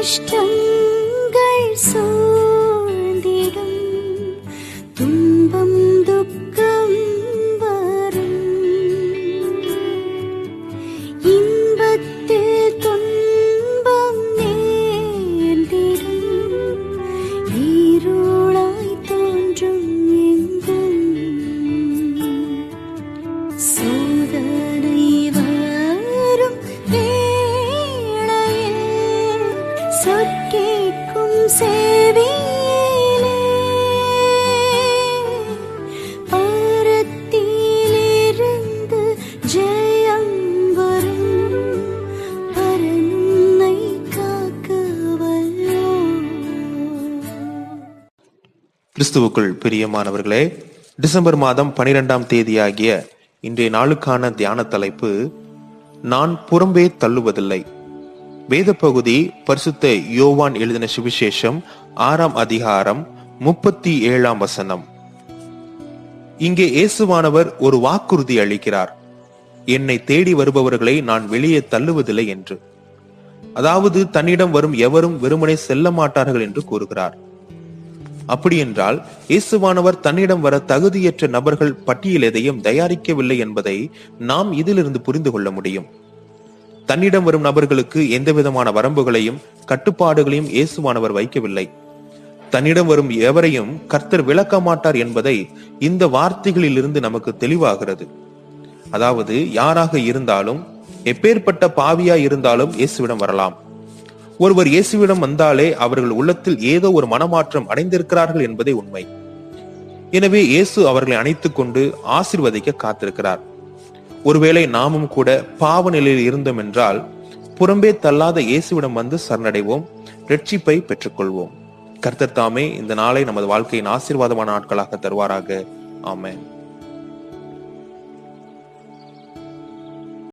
கஷ்டங்கள் சூழ்ந்திடும். துன்பம் துக்கம் வரும். இன்பத்தில் துன்பம் நேர்ந்திடும். ஈரோளாய் தோன்றும் எங்கும். கிறிஸ்துவுக்குள் பிரியமானவர்களே டிசம்பர் மாதம் பனிரெண்டாம் தேதியாகிய இன்றைய நாளுக்கான தியான தலைப்பு நான் புறம்பே தள்ளுவதில்லை. வேத பகுதி பரிசுத்த யோவான் எழுதின சுவிசேஷம் ஆறாம் அதிகாரம் முப்பத்தி ஏழாம் வசனம். இங்கே இயேசுவானவர் ஒரு வாக்குறுதி அளிக்கிறார். என்னை தேடி வருபவர்களை நான் வெளியே தள்ளுவதில்லை என்று. அதாவது தன்னிடம் வரும் எவரும் வெறுமனே செல்ல மாட்டார்கள் என்று கூறுகிறார். அப்படி என்றால் இயேசுவானவர் தன்னிடம் வர தகுதியற்ற நபர்கள் பட்டியல் எதையும் தயாரிக்கவில்லை என்பதை நாம் இதிலிருந்து புரிந்து கொள்ள முடியும். தன்னிடம் வரும் நபர்களுக்கு எந்த விதமான வரம்புகளையும் கட்டுப்பாடுகளையும் இயேசுவானவர் வைக்கவில்லை. தன்னிடம் வரும் எவரையும் கர்த்தர் விளக்க மாட்டார் என்பதை இந்த வார்த்தைகளில் இருந்து நமக்கு தெளிவாகிறது. அதாவது யாராக இருந்தாலும் எப்பேற்பட்ட பாவியா இருந்தாலும் இயேசுவிடம் வரலாம். ஒருவர் இயேசுவிடம் வந்தாலே அவர்கள் உள்ளத்தில் ஏதோ ஒரு மனமாற்றம் அடைந்திருக்கிறார்கள் என்பதே உண்மை. எனவே இயேசு அவர்களை அணைத்துக் கொண்டு ஆசிர்வதிக்க காத்திருக்கிறார். ஒருவேளை நாமும் கூட பாவ நிலையில் இருந்தோம் என்றால் புறம்பே தள்ளாத இயேசுவிடம் வந்து சரணடைவோம் ரட்சிப்பை பெற்றுக்கொள்வோம். கர்த்தர் தாமே இந்த நாளை நமது வாழ்க்கையின் ஆசீர்வாதமான நாட்களாக தருவாராக. ஆமேன்.